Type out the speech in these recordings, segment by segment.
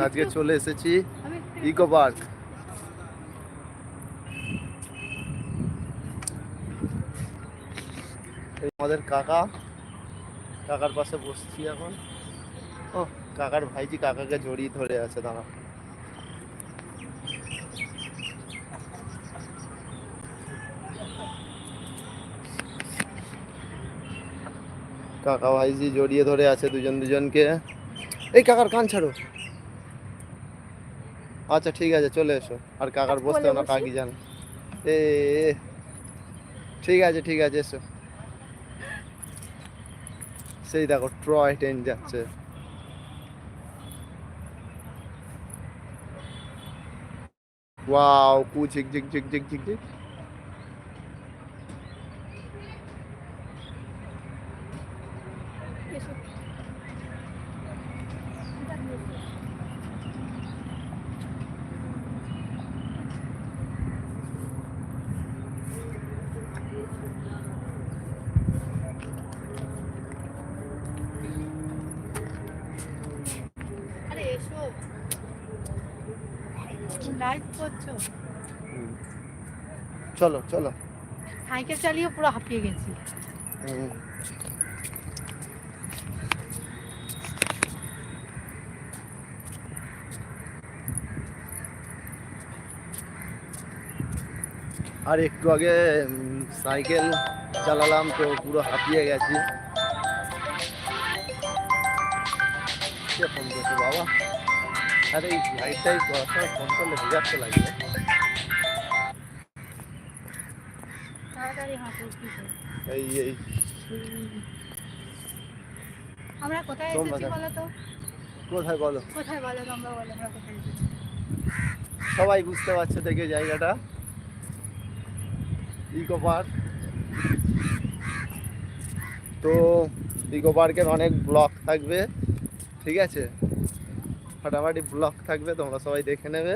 আজকে চলে এসেছি ইকো পার্ক। আমাদের কাকা, কাকার পাশে বসছি এখন। ও, কাকার ভাইজি কাকাকে জড়িয়ে ধরে আছে দাঁড়া কাকা ভাইজি জড়িয়ে ধরে আছে দুজন দুজনকে। এই কাকার কান ছাড়ো। আচ্ছা ঠিক আছে চলে এসো। আর কাকার বসতে না কাকি জানে। এ এ, ঠিক আছে ঠিক আছে এসো। সেই দেখো ট্রয় ট্রেন যাচ্ছে। ওয়াও কু ঝিক ঝিক ঝিক ঝিক ঝিক ঝিক। লাইভ করছ? চলো চলো। সাইকেল চালিয়ে পুরো হাঁপিয়ে গেছি। আর একটু আগে সাইকেল চালালাম তো পুরো হাঁপিয়ে গেছি। বাবা? আরে এই লাইটটাই ফোন করলে লাগবে করে। এই এই। আমরা কোথায় এসেছি বলো তো কোথায় বলো? কোথায় বলো তোমরা বলো আমরা কোথায় এসেছি? সবাই বুঝতে পারছে দেখে জায়গাটা? ইকো পার্ক তো ইকো পার্কের অনেক ব্লক থাকবে ঠিক আছে? ফাটাফাটি ব্লক থাকবে তোমরা সবাই দেখে নেবে।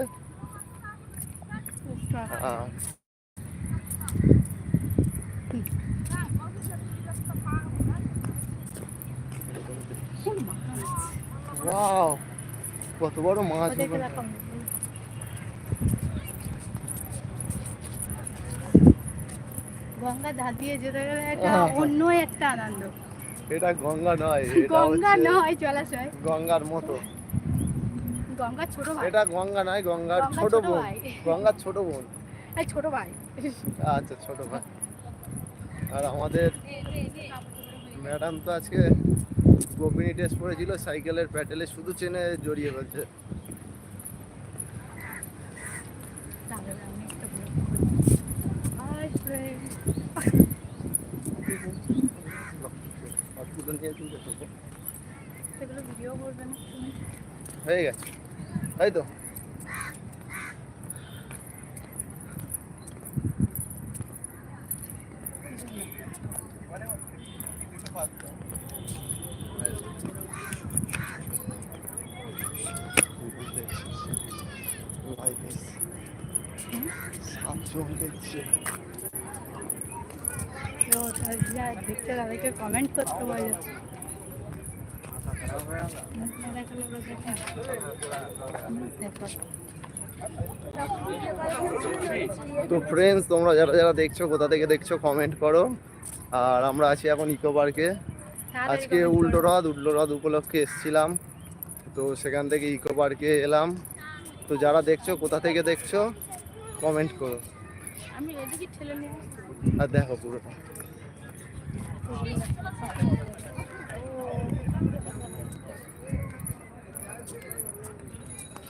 ওয়াও কত বড় মাছ গঙ্গা ধার দিয়ে যেতে গেলে একটা। অন্য একটা আনন্দ। এটা গঙ্গা নয় গঙ্গা নয় জলাশয়। গঙ্গার মতো। গঙ্গা ছোট ভাই। এটা গঙ্গা নয় গঙ্গার গঙ্গা ছোট বোন। গঙ্গার ছোট বোন। এই ছোট ভাই। আচ্ছা ছোট ভাই। আর আমাদের ম্যাডাম তো আজকে গোপিনী ড্রেস পরেছিল সাইকেলের প্যাডেলে শুধু চেনে জড়িয়ে ফেলছে। হয়ে গেছে। তাই তো সাতজন দেখছে তো তার যা দেখতে তাদেরকে কমেন্ট করতে বলে দেখো তো ফ্রেন্ডস তোমরা যারা যারা দেখছ কোথা থেকে দেখছ কমেন্ট করো। আর আমরা আছি এখন ইকো পার্কে আজকে উল্টো রথ উল্টো রথ উপলক্ষে এসেছিলাম। তো সেখান থেকে ইকো পার্কে এলাম। তো যারা দেখছ কোথা থেকে দেখছ কমেন্ট করো। আর দেখো পুরোটা।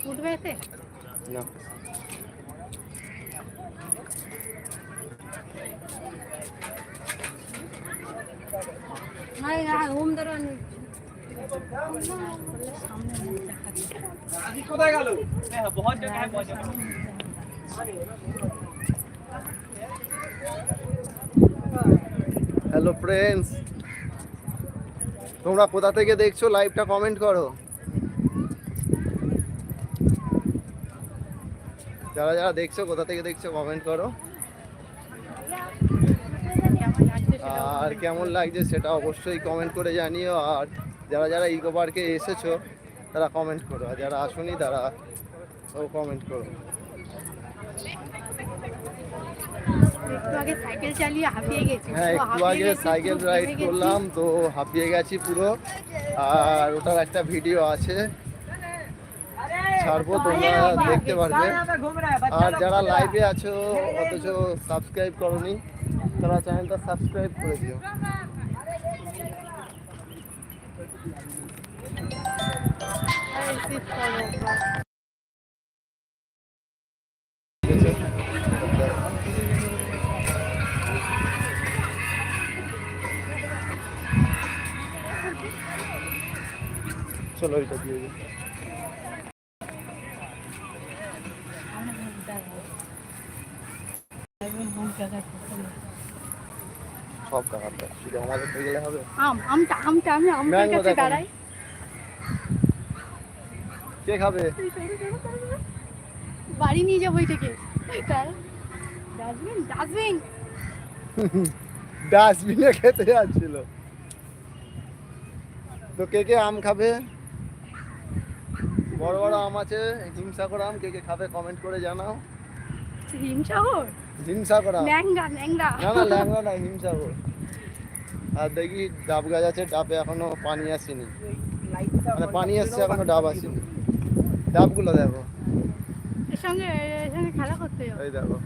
উঠবে এতে? না। না না হোম ধরো সামনে মুখ দেখাচ্ছে কোথায় গেল? হ্যাঁ বহুত জায়গায় বহুত জায়গায় হ্যালো ফ্রেন্ডস তোমরা কোথা থেকে দেখছ? লাইভটা কমেন্ট করো। যারা যারা দেখছ কোথা থেকে দেখছ কমেন্ট করো। আর কেমন লাগছে সেটা অবশ্যই কমেন্ট করে জানিও। আর যারা যারা ইকো পার্কে এসেছ তারা কমেন্ট করো। আর যারা আসুনি তারা ও কমেন্ট করো। হ্যাঁ একটু আগে সাইকেল রাইড করলাম তো হাঁপিয়ে গেছি পুরো। আর ওটার একটা ভিডিও আছে। ছাড়বো তোমরা দেখতে পারবে। আর যারা লাইভে আছো অথচ সাবস্ক্রাইব করনি তারা চ্যানেলটা সাবস্ক্রাইব করে দিও। চলো এটা দিয়ে বাস। ঠিক আছে? চলো ওইটা দিয়ে দিই সব কাকাতে শুধু আমাদের থেকে গেলে হবে? আম আমটা আমটা আমি আমটার কাছে দাঁড়াই। কে খাবে? বাড়ি নিয়ে যাব এটাকে। Dustbin dustbin. ডাস্টবিনে খেতে যাচ্ছিল। তো কে কে আম খাবে? বড় বড় আম আছে হিমসাগর আম কে কে খাবে কমেন্ট করে জানাও। হিমসাগর? হিমসাগর ল্যাংড়া ল্যাংড়া। না না ল্যাংড়া না হিমসাগর। আর দেখি ডাব গাছ আছে ডাবে এখনও পানি আসেনি। মানে পানি আসছে এখনও ডাব আসেনি। ডাবগুলো দেখো। এর সঙ্গে এর সঙ্গে খেলা করতে এই দেখো।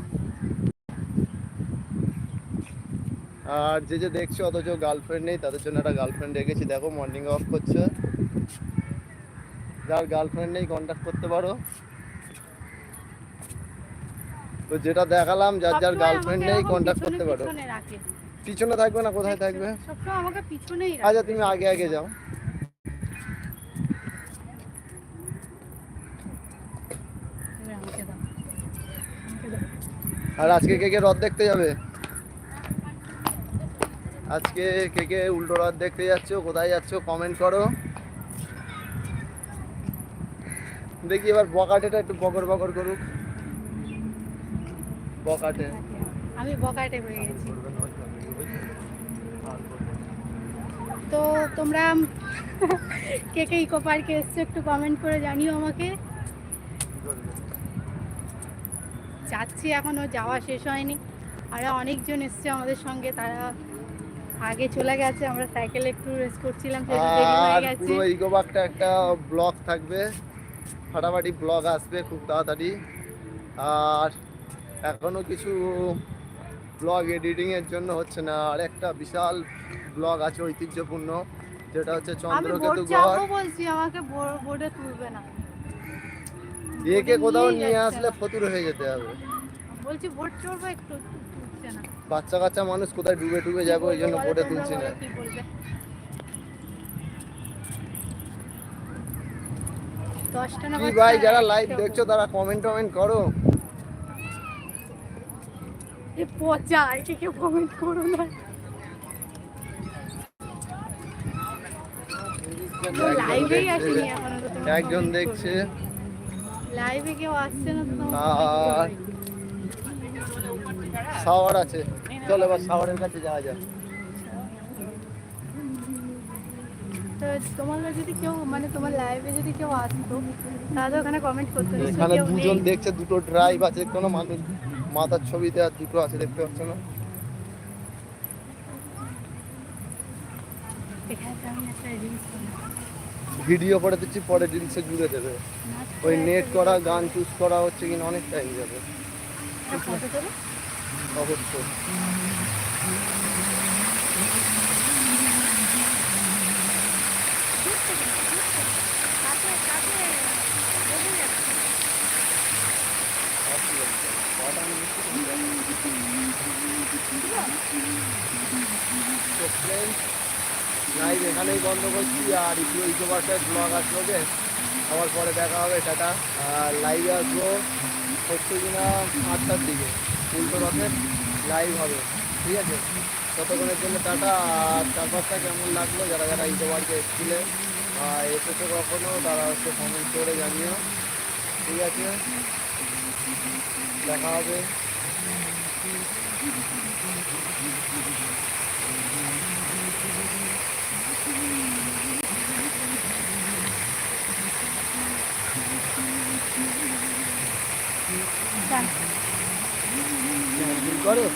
আর যে যে দেখছ অথচ গার্লফ্রেন্ড নেই তাদের জন্য একটা গার্লফ্রেন্ড রেখেছি। দেখো মর্নিং ওয়াক করছে। যার গার্লফ্রেন্ড নেই কন্ট্যাক্ট করতে পারো। তো যেটা দেখালাম যার যার গার্লফ্রেন্ড নেই কন্ট্যাক্ট করতে পারো। পিছনে থাকবে না কোথায় থাকবে? সবসময় আমাকে পিছনেই আচ্ছা তুমি আগে আগে যাও। আর আজকে কে কে রথ দেখতে যাবে? আজকে কে কে উল্টো রথ দেখতে যাচ্ছ কোথায় যাচ্ছ কমেন্ট করো। দেখি এবার বকাটেটা একটু বকর বকর করুক। বকাটে আমি বকাটে হয়ে গেছি। তো তোমরা কে কে ইকো পার্কে এসছো একটু কমেন্ট করে জানিও আমাকে। যাচ্ছি এখনও যাওয়া শেষ হয়নি। আর অনেকজন এসছে আমাদের সঙ্গে তারা আগে চলে গেছে। আমরা সাইকেলে একটু রেস করছিলাম হয়ে পুরো ইকোবাকটা একটা ব্লগ থাকবে। ফাটাফাটি ব্লগ আসবে খুব তাড়াতাড়ি। আর এখনও কিছু ব্লগ এডিটিং এর জন্য হচ্ছে না। আর একটা বিশাল ব্লগ আছে ঐতিহ্যপূর্ণ যেটা হচ্ছে চন্দ্রকেতু গড় বলছি আমাকে বোর্ডে তুলবে না। একে কোথাও নিয়ে আসলে ফতুর হয়ে যেতে হবে। বলছি বোর্ড চড়বো একটু বাচ্চা কাচ্চা মানুষ কোথায় ডুবে ডুবে যাবে ওই জন্য বোটে তুলছি না। কি ভাই যারা লাইভ দেখছ তারা কমেন্ট টমেন্ট করো। এ পচা একে কেউ কমেন্ট করো না। লাইভেই আসেনি এখনও একজন দেখছে। লাইভে কেউ আসছে না শাওয়ার আছে। চলো এবার শাওয়ারের কাছে যাওয়া যাক। তো তোমার যদি কেউ মানে তোমার লাইভে যদি কেউ আসতো তাহলে ওখানে কমেন্ট করতো এখানে দুজন দেখছে দুটো ড্রাইভ আছে কোনো মানুষ মাথার ছবিতে আর দুটো আছে দেখতে পাচ্ছ না? ভিডিও করে দিচ্ছি পরে রিলসে জুড়ে দেবে। ওই নেট করা গান চুজ করা হচ্ছে কিনা অনেক টাইম যাবে। অবশ্যই কাছে কাছে বোঝা যাচ্ছে। তো ফ্রেন্ডস লাইভ এখানেই বন্ধ করছি, আর ইকো বাসের ব্লগ যে আবার পরে দেখা হবে, টাটা। আর লাইভে আসব হচ্ছে কিনা আটটার দিকে। উল্টো রথের লাইভ হবে, ঠিক আছে? ততক্ষণের জন্য টাটা, আর চারপাশটা কেমন লাগল যারা যারা ইকো পার্কে এসেছিলে এসেছ কখনো, তারা হচ্ছে কমেন্ট করে জানিও, ঠিক আছে? দেখা হবে। করো?